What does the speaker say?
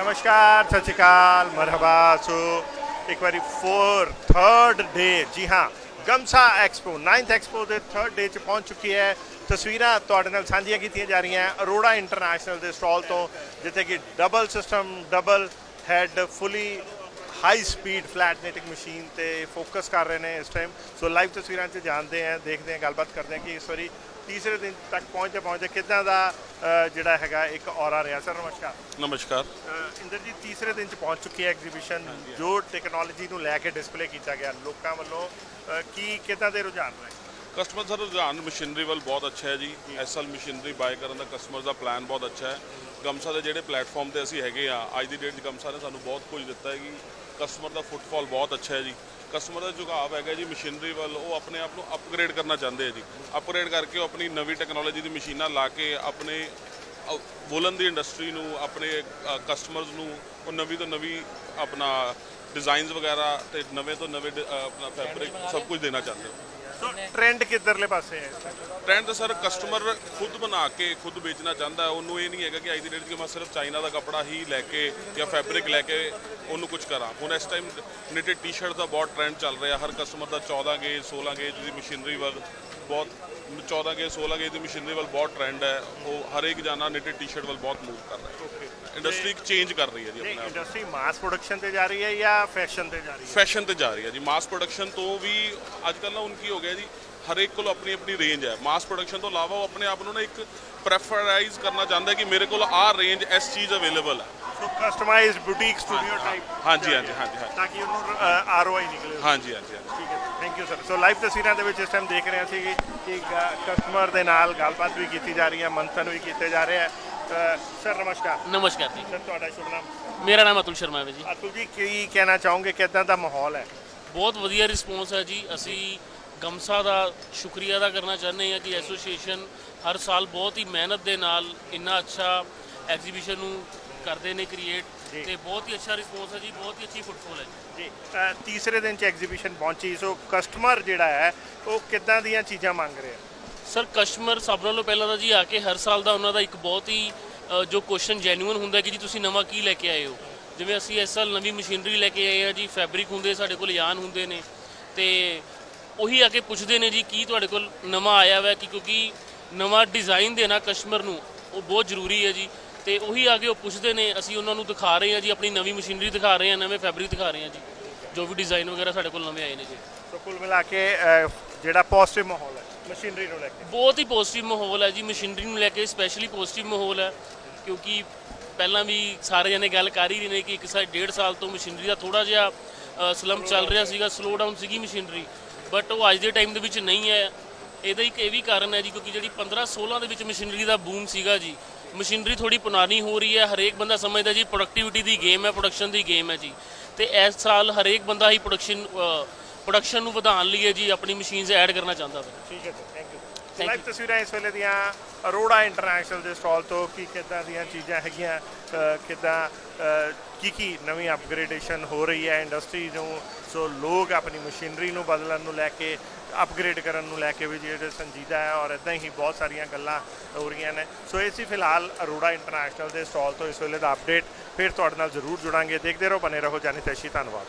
ਨਮਸਕਾਰ ਸਤਿ ਸ਼੍ਰੀ ਅਕਾਲ ਮਰਹਬਾ ਸੋ ਇੱਕ ਵਾਰੀ 4 3rd ਡੇ ਜੀ ਹਾਂ ਗਮਸਾ ਐਕਸਪੋ 9th ਐਕਸਪੋ ਦੇ 3rd ਡੇ ਚ ਪਹੁੰਚ ਚੁੱਕੀ ਹੈ ਤਸਵੀਰਾਂ ਤੁਹਾਡੇ ਨਾਲ ਸਾਂਝੀਆਂ ਕੀਤੀਆਂ ਜਾ ਰਹੀਆਂ ਅਰੋੜਾ ਇੰਟਰਨੈਸ਼ਨਲ ਦੇ ਸਟਾਲ ਤੋਂ ਜਿੱਥੇ ਕਿ double system double head fully high speed flat netting machine ਤੇ ਫੋਕਸ ਕਰ ਰਹੇ ਨੇ ਇਸ ਟਾਈਮ ਸੋ ਲਾਈਵ ਤਸਵੀਰਾਂ 'ਚ ਜਾਣਦੇ ਹਾਂ ਦੇਖਦੇ ਹਾਂ ਗੱਲਬਾਤ ਕਰਦੇ ਹਾਂ ਕਿ ਇਸ ਵਾਰੀ ਤੀਸਰੇ ਦਿਨ ਤੱਕ ਪਹੁੰਚਦੇ ਪਹੁੰਚਦੇ ਕਿੱਦਾਂ ਦਾ ਜਿਹੜਾ ਹੈਗਾ ਇੱਕ ਔਰਾ ਰਿਹਾ? ਸਰ ਨਮਸਕਾਰ। ਨਮਸਕਾਰ। ਇੰਦਰ ਜੀ ਤੀਸਰੇ ਦਿਨ ਚ ਪਹੁੰਚ ਚੁੱਕੀ ਹੈ ਐਗਜ਼ੀਬਿਸ਼ਨ ਜੋ ਟੈਕਨੋਲੋਜੀ ਨੂੰ ਲੈ ਕੇ ਡਿਸਪਲੇ ਕੀਤਾ ਗਿਆ ਲੋਕਾਂ ਵੱਲੋਂ। ਕੀ ਕਿੱਦਾਂ ਦੇ ਰੁਝਾਨ ਰਹੇ ਕਸਟਮਰ ਦਾ ਰੁਝਾਨ ਮਸ਼ੀਨਰੀ ਵੱਲ ਬਹੁਤ ਅੱਛਾ ਹੈ ਜੀ। ਐਸਐਲ ਮਸ਼ੀਨਰੀ ਬਾਏ ਕਰਨ ਦਾ ਕਸਟਮਰ ਦਾ ਪਲਾਨ ਬਹੁਤ ਅੱਛਾ ਹੈ। ਗਮਸਾ ਦੇ ਜਿਹੜੇ ਪਲੇਟਫਾਰਮ ਤੇ ਅਸੀਂ ਹੈਗੇ ਆ ਅੱਜ ਦੀ ਡੇਟ 'ਚ ਗਮਸਾ ਨੇ ਸਾਨੂੰ ਬਹੁਤ ਕੁਝ ਦਿੱਤਾ ਹੈ ਕਿ ਕਸਟਮਰ ਦਾ ਫੁੱਟਫਾਲ ਬਹੁਤ ਅੱਛਾ ਹੈ ਜੀ। ਕਸਟਮਰ ਦਾ ਝੁਕਾਅ ਹੈਗਾ ਜੀ, ਮਸ਼ੀਨਰੀ ਵੱਲ, ਉਹ ਆਪਣੇ ਆਪ ਨੂੰ ਅਪਗ੍ਰੇਡ ਕਰਨਾ ਚਾਹੁੰਦੇ ਆ ਜੀ। ਅਪਗ੍ਰੇਡ ਕਰਕੇ ਉਹ ਆਪਣੀ ਨਵੀਂ ਟੈਕਨੋਲੋਜੀ ਦੀ ਮਸ਼ੀਨਾਂ ਲਾ ਕੇ ਆਪਣੇ ਵੂਲਨ ਦੀ ਇੰਡਸਟਰੀ ਨੂੰ, ਆਪਣੇ ਕਸਟਮਰਸ ਨੂੰ, ਉਹ ਨਵੀਂ ਤੋਂ ਨਵੀਂ ਆਪਣਾ ਡਿਜ਼ਾਈਨਸ ਵਗੈਰਾ ਤੇ ਨਵੇਂ ਤੋਂ ਨਵੇਂ ਡ- ਅ, ਆਪਣਾ ਫੈਬਰਿਕ ਸਭ ਕੁਝ ਦੇਣਾ ਚਾਹੁੰਦੇ ਹੋ? ਸੋ ਟ੍ਰੈਂਡ ਕਿੱਧਰਲੇ ਪਾਸੇ ਹੈ? ਟ੍ਰੈਂਡ ਤਾਂ ਸਰ ਕਸਟਮਰ ਖੁਦ ਬਣਾ ਕੇ ਖੁਦ ਵੇਚਣਾ ਚਾਹੁੰਦਾ ਹੈ। ਉਹਨੂੰ ਇਹ ਨਹੀਂ ਹੈਗਾ ਕਿ ਅੱਜ ਦੀ ਡੇਟ 'ਚ ਮੈਂ ਸਿਰਫ ਚਾਈਨਾ ਦਾ ਕੱਪੜਾ ਹੀ ਲੈ ਕੇ ਜਾਂ ਫੈਬਰਿਕ ਲੈ ਕੇ ਉਹਨੂੰ ਕੁਝ ਕਰਾਂ। ਹੁਣ ਇਸ ਟਾਈਮ ਨਿਟਡ ਟੀ-ਸ਼ਰਟ ਦਾ ਬਹੁਤ ਟ੍ਰੈਂਡ ਚੱਲ ਰਿਹਾ। ਹਰ ਕਸਟਮਰ ਦਾ 14 ਗੇਜ 16 ਗੇਜ ਦੀ ਮਸ਼ੀਨਰੀ ਵੱਲ ਬਹੁਤ 14 ਗੇਜ 16 ਗੇਜ ਦੀ ਮਸ਼ੀਨਰੀ ਵੱਲ ਬਹੁਤ ਟ੍ਰੈਂਡ ਹੈ। ਉਹ ਹਰ ਇੱਕ ਜਾਨਾ ਨਿਟਡ ਟੀ-ਸ਼ਰਟ ਵੱਲ ਬਹੁਤ ਮੂਵ ਕਰ ਰਿਹਾ ਹੈ। ਇੰਡਸਟਰੀ ਚੇਂਜ ਕਰ ਰਹੀ ਹੈ ਜੀ ਆਪਣੇ ਆਪ ਇੰਡਸਟਰੀ ਮਾਸ ਪ੍ਰੋਡਕਸ਼ਨ ਤੇ ਜਾ ਰਹੀ ਹੈ ਜਾਂ ਫੈਸ਼ਨ ਤੇ ਜਾ ਰਹੀ ਹੈ? ਫੈਸ਼ਨ ਤੇ ਜਾ ਰਹੀ ਹੈ ਜੀ। ਮਾਸ ਪ੍ਰੋਡਕਸ਼ਨ ਤੋਂ ਵੀ ਅੱਜ ਕੱਲ੍ਹ ਨਾ ਹੁਣ ਕੀ ਹੋ ਗਿਆ ਜੀ ਹਰੇਕ ਕੋਲ ਆਪਣੀ ਆਪਣੀ ਰੇਂਜ ਹੈ। ਮਾਸ ਪ੍ਰੋਡਕਸ਼ਨ ਤੋਂ ਇਲਾਵਾ ਉਹ ਆਪਣੇ ਆਪ ਨੂੰ ਨਾ ਇੱਕ ਪ੍ਰੈਫਰਾਈਜ਼ ਕਰਨਾ ਚਾਹੁੰਦਾ ਕਿ ਮੇਰੇ ਕੋਲ ਆਹ ਰੇਂਜ ਇਸ ਚੀਜ਼ ਅਵੇਲੇਬਲ ਹੈ। So customized boutique studio type ਹਾਂਜੀ ਹਾਂਜੀ ਹਾਂਜੀ ਹਾਂਜੀ। ਤਾਂ ਕਿ ਉਹਨੂੰ ਆਰਓਆਈ ਨਿਕਲੇ। ਹਾਂਜੀ ਹਾਂਜੀ ਹਾਂਜੀ। ਠੀਕ ਹੈ। Thank you sir so live ਤਸਵੀਰਾਂ ਦੇ ਵਿੱਚ ਇਸ ਟਾਈਮ ਦੇਖ ਰਹੇ ਸੀ ਕਿ ਕਸਟਮਰ ਦੇ ਨਾਲ ਗੱਲਬਾਤ ਵੀ ਕੀਤੀ ਜਾ ਰਹੀ ਹੈ ਮੰਥਨ ਵੀ ਕੀਤੇ ਜਾ ਰਹੇ ਹੈ। ਸਰ ਨਮਸਕਾਰ। ਨਮਸਕਾਰ ਜੀ। ਸਰ ਤੁਹਾਡਾ ਸ਼ੁਭ ਨਾਮ? ਮੇਰਾ ਨਾਮ ਅਤੁਲ ਸ਼ਰਮਾ ਹੈ ਜੀ। ਅਤੁਲ ਜੀ ਕੀ ਕਹਿਣਾ ਚਾਹੋਗੇ? ਕਿਦਾਂ ਦਾ ਮਾਹੌਲ ਹੈ? ਬਹੁਤ ਵਧੀਆ ਰਿਸਪੌਂਸ ਹੈ ਜੀ। ਅਸੀਂ ਗਮਸਾ ਦਾ ਸ਼ੁਕਰੀਆ ਅਦਾ ਕਰਨਾ ਚਾਹੁੰਦੇ ਹਾਂ ਕਿ ਐਸੋਸੀਏਸ਼ਨ ਹਰ ਸਾਲ ਬਹੁਤ ਹੀ ਮਿਹਨਤ ਦੇ ਨਾਲ ਇੰਨਾ ਅੱਛਾ ਐਗਜ਼ੀਬਿਸ਼ਨ ਨੂੰ ਕਰਦੇ ਨੇ ਕ੍ਰੀਏਟ ਜੀ। ਤੇ ਬਹੁਤ ਹੀ ਅੱਛਾ ਰਿਸਪੌਂਸ ਹੈ ਜੀ ਬਹੁਤ ਹੀ ਅੱਛੀ ਫੁੱਟਫਾਲ ਹੈ ਜੀ। ਜੀ ਅ, ਤੀਸਰੇ ਦਿਨ ਚ ਐਗਜ਼ੀਬਿਸ਼ਨ ਪਹੁੰਚੀ ਸੋ ਕਸਟਮਰ ਜਿਹੜਾ ਹੈ ਉਹ ਕਿੱਦਾਂ ਦੀਆਂ ਚੀਜ਼ਾਂ ਮੰਗ ਰਿਹਾ? ਸਰ ਕਸਟਮਰ ਸਭ ਨਾਲੋਂ ਪਹਿਲਾਂ ਤਾਂ ਜੀ ਆ ਕੇ ਹਰ ਸਾਲ ਦਾ ਉਹਨਾਂ ਦਾ ਇੱਕ ਬਹੁਤ ਹੀ ਅ, ਜੋ ਕੁਐਸਚਨ ਜੈਨੂਇਨ ਹੁੰਦਾ ਕਿ ਜੀ ਤੁਸੀਂ ਨਵਾਂ ਕੀ ਲੈ ਕੇ ਆਏ ਹੋ? ਜਿਵੇਂ ਅਸੀਂ ਇਸ ਸਾਲ ਨਵੀਂ ਮਸ਼ੀਨਰੀ ਲੈ ਕੇ ਆਏ ਆ ਜੀ ਫੈਬਰਿਕ ਹੁੰਦੇ ਸਾਡੇ ਕੋਲ ਯਾਨ ਹੁੰਦੇ ਨੇ। ਤੇ ਉਹੀ ਆ ਕੇ ਪੁੱਛਦੇ ਨੇ ਜੀ ਕੀ ਤੁਹਾਡੇ ਕੋਲ ਨਵਾਂ ਆਇਆ ਹੋਇਆ ਕਿ ਕਿਉਂਕਿ ਨਵਾਂ ਡਿਜ਼ਾਈਨ ਦੇਣਾ ਕਸਟਮਰ ਨੂੰ ਉਹ ਬਹੁਤ ਜ਼ਰੂਰੀ ਹੈ ਜੀ। ਤੇ ਉਹੀ ਆ ਕੇ ਉਹ ਪੁੱਛਦੇ ਨੇ ਅਸੀਂ ਉਹਨਾਂ ਨੂੰ ਦਿਖਾ ਰਹੇ ਹਾਂ ਜੀ ਆਪਣੀ ਨਵੀਂ ਮਸ਼ੀਨਰੀ ਦਿਖਾ ਰਹੇ ਹਾਂ ਨਵੇਂ ਫੈਬਰਿਕ ਦਿਖਾ ਰਹੇ ਹਾਂ ਜੀ। ਜੋ ਵੀ ਡਿਜ਼ਾਈਨ ਵਗੈਰਾ ਸਾਡੇ ਕੋਲ ਨਵੇਂ ਆਏ ਨੇ ਜੀ। ਸੋ ਕੁੱਲ ਮਿਲਾ ਕੇ ਜਿਹੜਾ ਪੋਜ਼ਿਟਿਵ ਮਾਹੌਲ ਹੈ ਮਸ਼ੀਨਰੀ ਨੂੰ ਲੈ ਕੇ। ਬਹੁਤ ਹੀ ਪੋਜ਼ਿਟਿਵ ਮਾਹੌਲ ਹੈ ਜੀ ਮਸ਼ੀਨਰੀ ਨੂੰ ਲੈ ਕੇ ਸਪੈਸ਼ਲੀ ਪੋਜ਼ਿਟਿਵ ਮਾਹੌਲ ਹੈ ਕਿਉਂਕਿ ਪਹਿਲਾਂ ਵੀ ਸਾਰੇ ਜਣੇ ਗੱਲ ਕਰ ਹੀ ਰਹੇ ਨੇ ਕਿ ਇੱਕ ਸਾਲ ਡੇਢ ਸਾਲ ਤੋਂ ਮਸ਼ੀਨਰੀ ਦਾ ਥੋੜਾ ਜਿਹਾ ਸਲੰਪ ਚੱਲ ਰਿਹਾ ਸੀਗਾ ਸਲੋ ਡਾਊਨ ਸੀਗੀ ਮਸ਼ੀਨਰੀ ਬਟ ਉਹ ਅੱਜ ਦੇ ਟਾਈਮ ਦੇ ਵਿੱਚ ਨਹੀਂ ਹੈ। ਇਹਦਾ ਇੱਕ ਇਹ ਵੀ ਕਾਰਨ ਹੈ ਜੀ, ਕਿਉਂਕਿ ਜਿਹੜੀ 15 16 ਦੇ ਵਿੱਚ ਮਸ਼ੀਨਰੀ ਦਾ ਬੂਮ ਸੀਗਾ ਜੀ, ਮਸ਼ੀਨਰੀ ਥੋੜੀ ਪੁਨਾਨੀ ਹੋ ਰਹੀ ਹੈ, ਹਰੇਕ ਬੰਦਾ ਸਮਝਦਾ ਜੀ ਪ੍ਰੋਡਕਟਿਵਿਟੀ ਦੀ ਗੇਮ ਹੈ ਪ੍ਰੋਡਕਸ਼ਨ ਦੀ ਗੇਮ ਹੈ ਜੀ। ਤੇ ਇਸ ਸਾਲ ਹਰੇਕ ਬੰਦਾ ਹੀ ਪ੍ਰੋਡਕਸ਼ਨ ਪ੍ਰੋਡਕਸ਼ਨ ਨੂੰ ਵਧਾਉਣ ਲਈ ਜੀ ਆਪਣੀ ਮਸ਼ੀਨਸ ਐਡ ਕਰਨਾ ਚਾਹੁੰਦਾ ਵਾ ਠੀਕ ਹੈ sir thank you Thank live ਤਸਵੀਰਾਂ ਇਸ ਵੇਲੇ ਦੀਆਂ ਅਰੋੜਾ ਇੰਟਰਨੈਸ਼ਨਲ ਦੇ ਸਟਾਲ ਤੋਂ ਕੀ ਕਿੱਦਾਂ ਦੀਆਂ ਚੀਜ਼ਾਂ ਹੈਗੀਆਂ ਕਿੱਦਾਂ ਕੀ ਕੀ ਨਵੀਂ ਅਪਗ੍ਰੇਡੇਸ਼ਨ ਹੋ ਰਹੀ ਹੈ ਇੰਡਸਟਰੀ ਨੂੰ ਸੋ ਲੋਕ ਆਪਣੀ ਮਸ਼ੀਨਰੀ ਨੂੰ ਬਦਲਣ ਨੂੰ ਲੈ ਕੇ ਅਪਗ੍ਰੇਡ ਕਰਨ ਨੂੰ ਲੈ ਕੇ ਵੀ ਜਿਹੜੇ ਸੰਜੀਦਾ ਹੈ ਔਰ ਇਦਾਂ ਹੀ ਬਹੁਤ ਸਾਰੀਆਂ ਗੱਲਾਂ ਹੋ ਰਹੀਆਂ ਨੇ। ਸੋ ਇਹ ਸੀ ਫਿਲਹਾਲ ਅਰੋੜਾ ਇੰਟਰਨੈਸ਼ਨਲ ਦੇ ਸਟਾਲ ਤੋਂ ਇਸ ਵੇਲੇ ਦਾ ਅਪਡੇਟ ਫਿਰ ਤੁਹਾਡੇ ਨਾਲ ਜ਼ਰੂਰ ਜੁੜਾਂਗੇ। ਦੇਖਦੇ ਰਹੋ ਬਨੇ ਰਹੋ ਜਾਨੀ ਤੈਸ਼ੀ ਧੰਨਵਾਦ।